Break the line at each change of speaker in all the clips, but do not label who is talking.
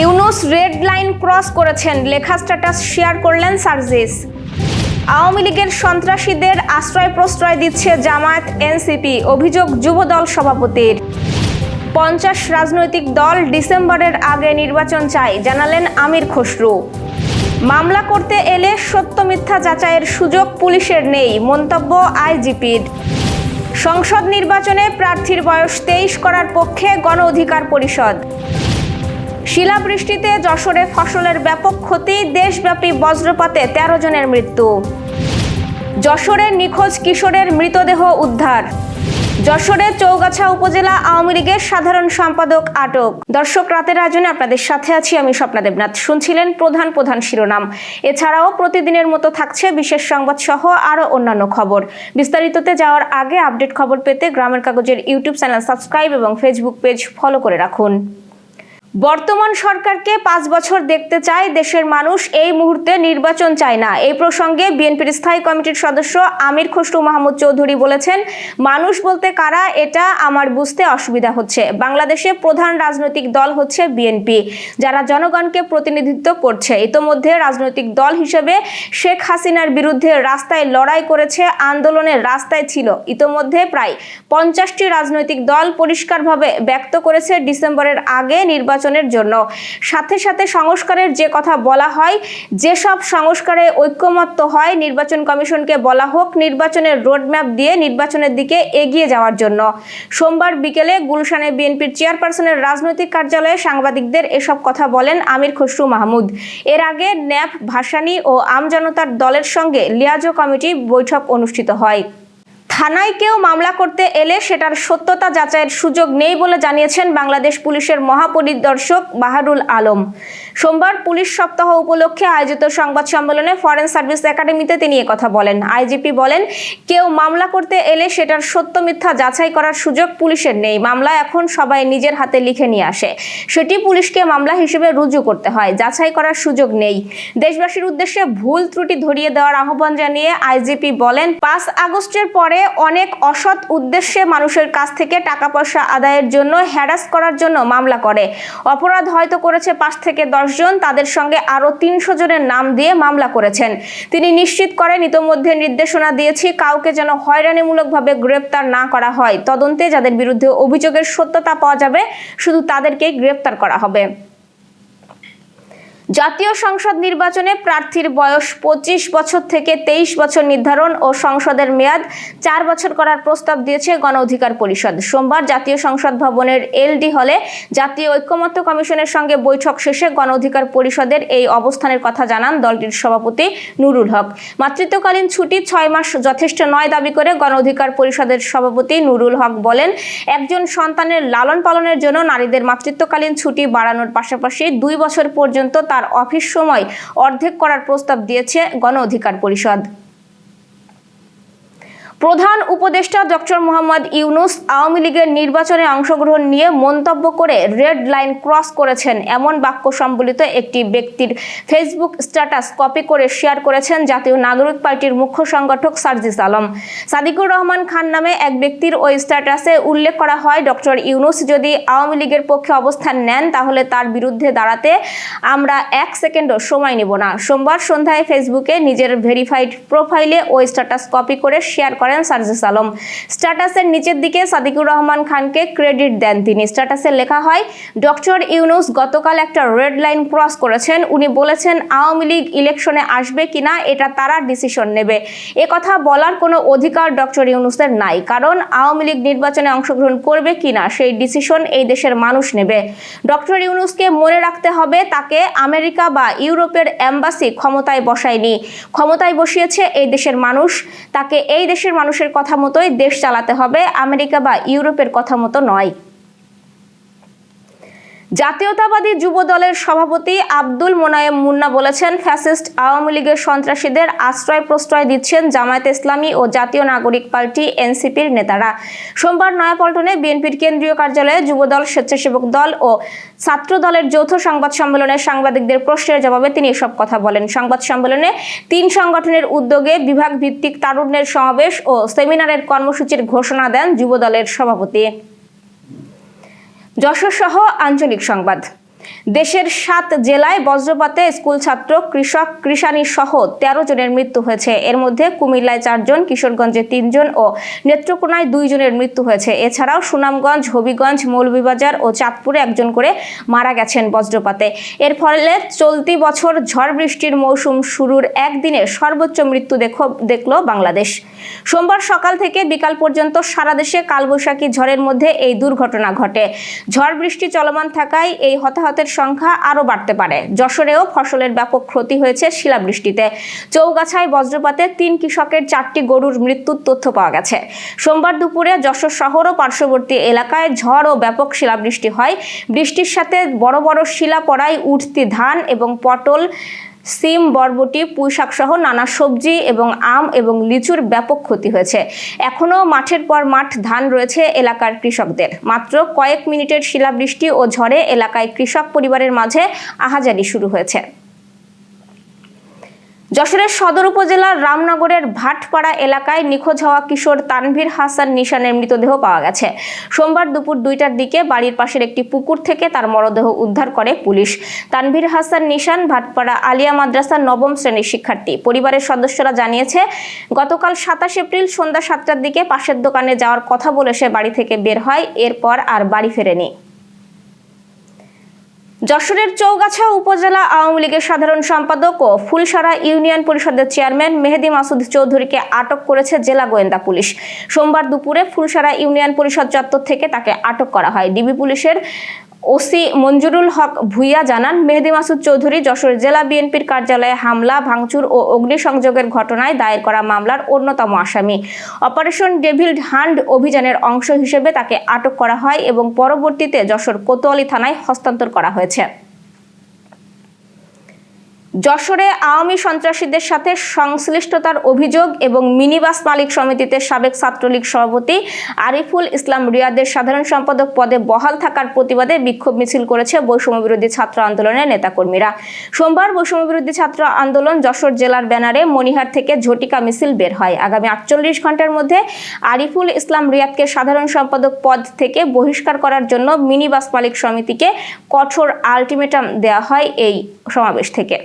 Yunus red line cross করেছেন লেখা status share করলেন সার্জিস আওয়ামী লীগের সন্ত্রাসীদের আশ্রয় প্রশ্রয় দিচ্ছে জামায়াত এনসিপি অভিযোগ যুবদল সভাপতির পঞ্চাশ রাজনৈতিক দল ডিসেম্বরের আগে নির্বাচন চাই জানালেন আমির খসরু মামলা করতে এলে সত্য মিথ্যা যাচাইয়ের সুযোগ পুলিশের নেই মন্তব্য আইজিপির সংসদ নির্বাচনে প্রার্থীর বয়স তেইশ করার পক্ষে গণ অধিকার পরিষদ শিলাবৃষ্টিতে যশোরে ফসলের ব্যাপক ক্ষতি দেশব্যাপী বজ্রপাতে ১৩ জনের মৃত্যু যশোরে নিখোঁজ কিশোরের মৃতদেহ উদ্ধার যশোরে চৌগাছা উপজেলা আওয়ামী লীগের সাধারণ সম্পাদক আটক দর্শক রাতের আয়োজনে আপনাদের সাথে আছি আমি স্বপ্ন দেবনাথ শুনছিলেন প্রধান প্রধান শিরোনাম এছাড়াও প্রতিদিনের মতো থাকছে বিশেষ সংবাদ সহ আরও অন্যান্য খবর বিস্তারিততে যাওয়ার আগে আপডেট খবর পেতে গ্রামের কাগজের ইউটিউব চ্যানেল সাবস্ক্রাইব এবং ফেসবুক পেজ ফলো করে রাখুন বর্তমান সরকারকে পাঁচ বছর দেখতে চায় দেশের মানুষ এই মুহূর্তে নির্বাচন চায় না এই প্রসঙ্গে বিএনপির স্থায়ী কমিটির সদস্য আমির খসরু মাহমুদ চৌধুরী বলেছেন মানুষ বলতে কারা এটা আমার বুঝতে অসুবিধা হচ্ছে বাংলাদেশে প্রধান রাজনৈতিক দল হচ্ছে বিএনপি যারা জনগণকে প্রতিনিধিত্ব করছে ইতোমধ্যে রাজনৈতিক দল হিসেবে শেখ হাসিনার বিরুদ্ধে রাস্তায় লড়াই করেছে আন্দোলনের রাস্তায় ছিল ইতোমধ্যে প্রায় পঞ্চাশটি রাজনৈতিক দল পরিষ্কারভাবে ব্যক্ত করেছে ডিসেম্বরের আগে নির্বাচন নির্বাচনের জন্য সাথে সাথে সংস্কারের যে কথা বলা হয় যেসব সংস্কারে ঐক্যমত্য হয় নির্বাচন কমিশনকে বলা হোক নির্বাচনের রোডম্যাপ দিয়ে নির্বাচনের দিকে এগিয়ে যাওয়ার জন্য সোমবার বিকেলে গুলশানে বিএনপির চেয়ারপারসনের রাজনৈতিক কার্যালয়ে সাংবাদিকদের এসব কথা বলেন আমির খসরু মাহমুদ এর আগে ন্যাপ ভাসানী ও আমজনতার দলের সঙ্গে লিয়াজো কমিটি বৈঠক অনুষ্ঠিত হয় থানায় কেউ মামলা করতে এলে সেটার সত্যতা যাচাইয়ের সুযোগ নেই বলে জানিয়েছেন বাংলাদেশ পুলিশের মহাপরিদর্শক বাহারুল আলম সোমবার পুলিশ সপ্তাহ উপলক্ষে আয়োজিত সংবাদ সম্মেলনে ফরেন সার্ভিস একাডেমিতে তিনি কথা বলেন আইজিপি বলেন কেউ মামলা করতে এলে সেটার সত্য মিথ্যা যাচাই করার সুযোগ পুলিশের নেই মামলা এখন সবাই নিজের হাতে লিখে নিয়ে আসে সেটি পুলিশকে মামলা হিসেবে রুজু করতে হয় যাচাই করার সুযোগ নেই দেশবাসীর উদ্দেশ্যে ভুল ত্রুটি ধরিয়ে দেওয়ার আহ্বান জানিয়ে আইজিপি বলেন পাঁচ আগস্টের পরে অনেক অসৎ উদ্দেশ্যে মানুষের কাছ থেকে টাকা পয়সা আদায়ের জন্য হ্যারাস করার জন্য মামলা করে অপরাধ হয়তো করেছে পাঁচ থেকে দশ জন তাদের সঙ্গে আরও তিনশো জনের নাম দিয়ে মামলা করেছেন তিনি নিশ্চিত করেন ইতোমধ্যে নির্দেশনা দিয়েছি কাউকে যেন হয়রানিমূলকভাবে গ্রেপ্তার না করা হয় তদন্তে যাদের বিরুদ্ধে অভিযোগের সত্যতা পাওয়া যাবে শুধু তাদেরকেই গ্রেপ্তার করা হবে জাতীয় সংসদ নির্বাচনে প্রার্থীর বয়স পঁচিশ বছর থেকে তেইশ বছর নির্ধারণ ও সংসদের মেয়াদ চার বছর করার প্রস্তাব দিয়েছে গণ অধিকার পরিষদ সোমবার জাতীয় সংসদ ভবনের এলডি হলে জাতীয় ঐক্যমত্য কমিশনের সঙ্গে বৈঠক শেষে গণ অধিকার পরিষদের এই অবস্থানের কথা জানান দলটির সভাপতি নুরুল হক মাতৃত্বকালীন ছুটি ছয় মাস যথেষ্ট নয় দাবি করে গণ অধিকার পরিষদের সভাপতি নুরুল হক বলেন একজন সন্তানের লালন পালনের জন্য নারীদের মাতৃত্বকালীন ছুটি বাড়ানোর পাশাপাশি দুই বছর পর্যন্ত তার অফিস সময় অর্ধেক করার প্রস্তাব দিয়েছে গণ অধিকার পরিষদ প্রধান উপদেষ্টা ডক্টর মোহাম্মদ ইউনুস আওয়ামী লীগের নির্বাচনে অংশগ্রহণ নিয়ে মন্তব্য করে রেড লাইন ক্রস করেছেন এমন বাক্য সম্বলিত একটি ব্যক্তির ফেসবুক স্ট্যাটাস কপি করে শেয়ার করেছেন জাতীয় নাগরিক পার্টির মুখ্য সংগঠক সার্জিস আলম সাদিকুর রহমান খান নামে এক ব্যক্তির ওই স্ট্যাটাসে উল্লেখ করা হয় ডক্টর ইউনুস যদি আওয়ামী লীগের পক্ষে অবস্থান নেন তাহলে তার বিরুদ্ধে দাঁড়াতে আমরা এক সেকেন্ডও সময় নেব না সোমবার সন্ধ্যায় ফেসবুকে নিজের ভেরিফাইড প্রোফাইলে ওই স্ট্যাটাস কপি করে শেয়ার করেন করেন সার্জিস আলম স্ট্যাটাসের নিচের দিকে সাদিকুর রহমান খানকে ক্রেডিট দেন তিনি স্ট্যাটাসে লেখা হয় ডক্টর ইউনুস গতকাল একটা রেড লাইন ক্রস করেছেন উনি বলেছেন আওয়ামী লীগ ইলেকশনে আসবে কিনা এটা তারা ডিসিশন নেবে কথা বলার কোনো অধিকার ডক্টর ইউনুসের নাই কারণ আওয়ামী লীগ নির্বাচনে অংশগ্রহণ করবে কিনা সেই ডিসিশন এই দেশের মানুষ নেবে ডক্টর ইউনুসকে মনে রাখতে হবে তাকে আমেরিকা বা ইউরোপের অ্যাম্বাসি ক্ষমতায় বসায়নি ক্ষমতায় বসিয়েছে এই দেশের মানুষ তাকে এই দেশের মানুষের কথা মতোই দেশ চালাতে হবে আমেরিকা বা ইউরোপের কথা মতো নয় জাতীয়তাবাদী যুব দলের সভাপতি আব্দুল মোনায়েম মুন্না বলেছেন ফ্যাসিস্ট আওয়ামী লীগের সন্ত্রাসীদের আশ্রয় প্রশ্রয় দিচ্ছেন জামায়াত ইসলামী ও জাতীয় নাগরিক পার্টি এনসিপির নেতারা সোমবার নয়াপল্টনে বিএনপির কেন্দ্রীয় কার্যালয়ে যুবদল স্বেচ্ছাসেবক দল ও ছাত্র দলের যৌথ সংবাদ সম্মেলনে সাংবাদিকদের প্রশ্নের জবাবে তিনি এসব কথা বলেন সংবাদ সম্মেলনে তিন সংগঠনের উদ্যোগে বিভাগ ভিত্তিক তারুণ্যের সমাবেশ ও সেমিনারের কর্মসূচির ঘোষণা দেন যুবদলের সভাপতি যশোর সহ আঞ্চলিক সংবাদ দেশের সাত জেলায় বজ্রপাতে স্কুল ছাত্র কৃষক কৃষানী সহ তেরো জনের মৃত্যু হয়েছে এর মধ্যে কুমিল্লায় চারজন কিশোরগঞ্জে তিনজন ও নেত্রকোনায় দুইজনের মৃত্যু হয়েছে এছাড়াও সুনামগঞ্জ হবিগঞ্জ মৌলভীবাজার ও চাঁদপুরে একজন করে মারা গেছেন বজ্রপাতে এর ফলে চলতি বছর ঝড় বৃষ্টির মৌসুম শুরুর একদিনে সর্বোচ্চ মৃত্যু দেখো দেখল বাংলাদেশ সোমবার সকাল থেকে বিকাল পর্যন্ত সারা দেশে কালবৈশাখী ঝড়ের মধ্যে এই দুর্ঘটনা ঘটে ঝড় বৃষ্টি চলমান থাকায় এই হতাহত হতাহতের সংখ্যা আরও বাড়তে পারে যশোরেও ফসলের ব্যাপক ক্ষতি হয়েছে শিলাবৃষ্টিতে চৌগাছায় বজ্রপাতে তিন কৃষকের চারটি গরুর মৃত্যুর তথ্য পাওয়া গেছে সোমবার দুপুরে যশোর শহর ও পার্শ্ববর্তী এলাকায় ঝড় ও ব্যাপক শিলাবৃষ্টি হয় বৃষ্টির সাথে বড় বড় শিলা পড়ায় উঠতি ধান এবং পটল সিম বরবটি পুঁইশাক সহ নানা সবজি এবং আম এবং লিচুর ব্যাপক ক্ষতি হয়েছে এখনও মাঠের পর মাঠ ধান রয়েছে এলাকার কৃষকদের মাত্র কয়েক মিনিটের শিলাবৃষ্টি ও ঝড়ে এলাকায় কৃষক পরিবারের মাঝে আহাজারি শুরু হয়েছে যশোরের সদর উপজেলার রামনগরের ভাটপাড়া এলাকায় নিখোঁজ হওয়া কিশোর তানভীর হাসান নিশানের মৃতদেহ পাওয়া গেছে সোমবার দুপুর দুইটার দিকে বাড়ির পাশের একটি পুকুর থেকে তার মরদেহ উদ্ধার করে পুলিশ তানভীর হাসান নিশান ভাটপাড়া আলিয়া মাদ্রাসার নবম শ্রেণীর শিক্ষার্থী পরিবারের সদস্যরা জানিয়েছে গতকাল সাতাশ এপ্রিল সন্ধ্যা সাতটার দিকে পাশের দোকানে যাওয়ার কথা বলে সে বাড়ি থেকে বের হয় এরপর আর বাড়ি ফেরেনি যশোরের চৌগাছা উপজেলা আওয়ামী লীগের সাধারণ সম্পাদক ও ফুলসারা ইউনিয়ন পরিষদের চেয়ারম্যান মেহেদি মাসুদ চৌধুরীকে আটক করেছে জেলা গোয়েন্দা পুলিশ সোমবার দুপুরে ফুলসারা ইউনিয়ন পরিষদ চত্বর থেকে তাকে আটক করা হয় ডিবি পুলিশের ওসি মঞ্জুরুল হক ভুইয়া জানান মেহেদি মাসুদ চৌধুরী যশোর জেলা বিএনপির কার্যালয়ে হামলা ভাঙচুর ও অগ্নিসংযোগের ঘটনায় দায়ের করা মামলার অন্যতম আসামি অপারেশন ডেভিল হান্ড অভিযানের অংশ হিসেবে তাকে আটক করা হয় এবং পরবর্তীতে যশোর কোতোয়ালি থানায় হস্তান্তর করা হয়েছে যশোরে আওয়ামী সন্ত্রাসীদের সাথে সংশ্লিষ্টতার অভিযোগ এবং মিনিবাস মালিক সমিতিতে সাবেক ছাত্রলীগ সভাপতি আরিফুল ইসলাম রিয়াদের সাধারণ সম্পাদক পদে বহাল থাকার প্রতিবাদে বিক্ষোভ মিছিল করেছে বৈষম্যবিরোধী ছাত্র আন্দোলনের নেতাকর্মীরা সোমবার বৈষম্যবিরোধী ছাত্র আন্দোলন যশোর জেলার ব্যানারে মনিহার থেকে ঝটিকা মিছিল বের হয় আগামী আটচল্লিশ ঘন্টার মধ্যে আরিফুল ইসলাম রিয়াদকে সাধারণ সম্পাদক পদ থেকে বহিষ্কার করার জন্য মিনিবাস মালিক সমিতিকে কঠোর আলটিমেটাম দেওয়া হয় এই সমাবেশ থেকে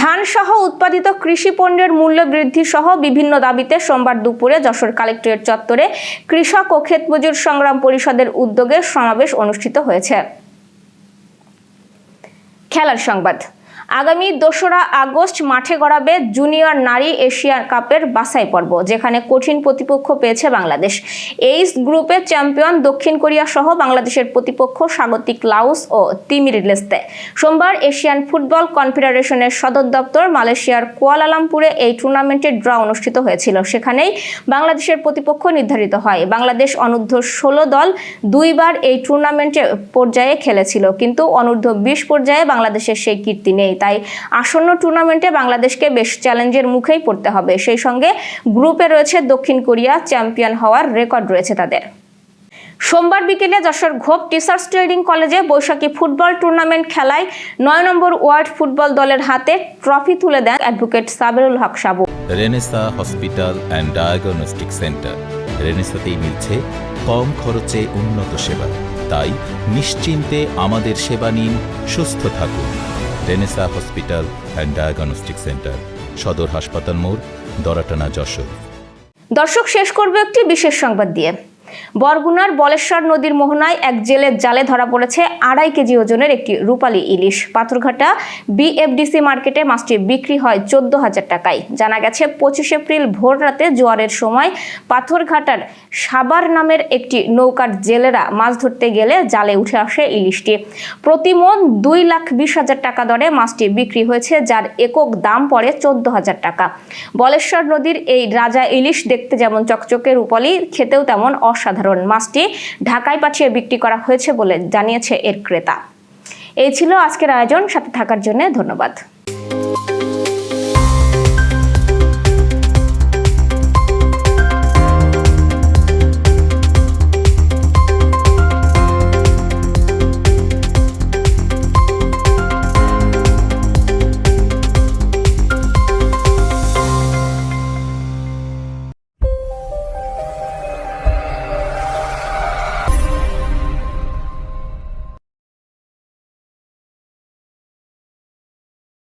ধান সহ উৎপাদিত কৃষি পণ্যের মূল্য বৃদ্ধি সহ বিভিন্ন দাবিতে সোমবার দুপুরে যশোর কালেক্টরেট চত্বরে কৃষক ও ক্ষেতমজুর সংগ্রাম পরিষদের উদ্যোগে সমাবেশ অনুষ্ঠিত হয়েছে খেলার সংবাদ আগামী দোসরা আগস্ট মাঠে গড়াবে জুনিয়র নারী এশিয়া কাপের বাসাই পর্ব যেখানে কঠিন প্রতিপক্ষ পেয়েছে বাংলাদেশ এই গ্রুপে চ্যাম্পিয়ন দক্ষিণ কোরিয়া সহ বাংলাদেশের প্রতিপক্ষ স্বাগতিক লাউস ও তিমির লেস্তে সোমবার এশিয়ান ফুটবল কনফেডারেশনের সদর দপ্তর মালয়েশিয়ার কুয়ালালামপুরে এই টুর্নামেন্টের ড্র অনুষ্ঠিত হয়েছিল সেখানেই বাংলাদেশের প্রতিপক্ষ নির্ধারিত হয় বাংলাদেশ অনূর্ধ্ব ষোলো দল দুইবার এই টুর্নামেন্টে পর্যায়ে খেলেছিল কিন্তু অনূর্ধ্ব বিশ পর্যায়ে বাংলাদেশের সেই কীর্তি নেই তাই আসন্ন টুর্নামেন্টে বাংলাদেশকে বেশ চ্যালেঞ্জের মুখেই পড়তে হবে সেই সঙ্গে গ্রুপে রয়েছে দক্ষিণ কোরিয়া চ্যাম্পিয়ন হওয়ার রেকর্ড রয়েছে তাদের সোমবার বিকেলে যশোর ঘোপ টিচার্স ট্রেডিং কলেজে বৈশাখী ফুটবল টুর্নামেন্ট খেলায় নয় নম্বর ওয়ার্ড ফুটবল দলের হাতে ট্রফি তুলে দেন advocate Saberul Haque Sabu renaissance hospital and diagnostic centre রেনেসাতেই মিলছে কম খরচে উন্নত সেবা তাই নিশ্চিন্তে আমাদের সেবা নিন সুস্থ থাকুন ডেনেসা হসপিটাল অ্যান্ড ডায়াগনস্টিক সেন্টার সদর হাসপাতাল মোড় দরাটানা যশোর দর্শক শেষ করবে একটি বিশেষ সংবাদ দিয়ে বরগুনার বলেশ্বর নদীর মোহনায় এক জেলের জালে ধরা পড়েছে আড়াই কেজি ওজনের একটি রূপালী ইলিশ পাথরঘাটা বিএফডিসি মার্কেটে মাছটি বিক্রি হয় চোদ্দ হাজার টাকায় জানা গেছে পঁচিশ এপ্রিল ভোর রাতে জোয়ারের সময় পাথরঘাটার সাবার নামের একটি নৌকার জেলেরা মাছ ধরতে গেলে জালে উঠে আসে ইলিশটি প্রতিমন দুই লাখ বিশ হাজার টাকা দরে মাছটি বিক্রি হয়েছে যার একক দাম পড়ে চোদ্দ হাজার টাকা বলেশ্বর নদীর এই রাজা ইলিশ দেখতে যেমন চকচকে রূপালী খেতেও তেমন অস অসাধারণ মাছটি ঢাকায় পাঠিয়ে বিক্রি করা হয়েছে বলে জানিয়েছে এর ক্রেতা এই ছিল আজকের আয়োজন সাথে থাকার জন্য ধন্যবাদ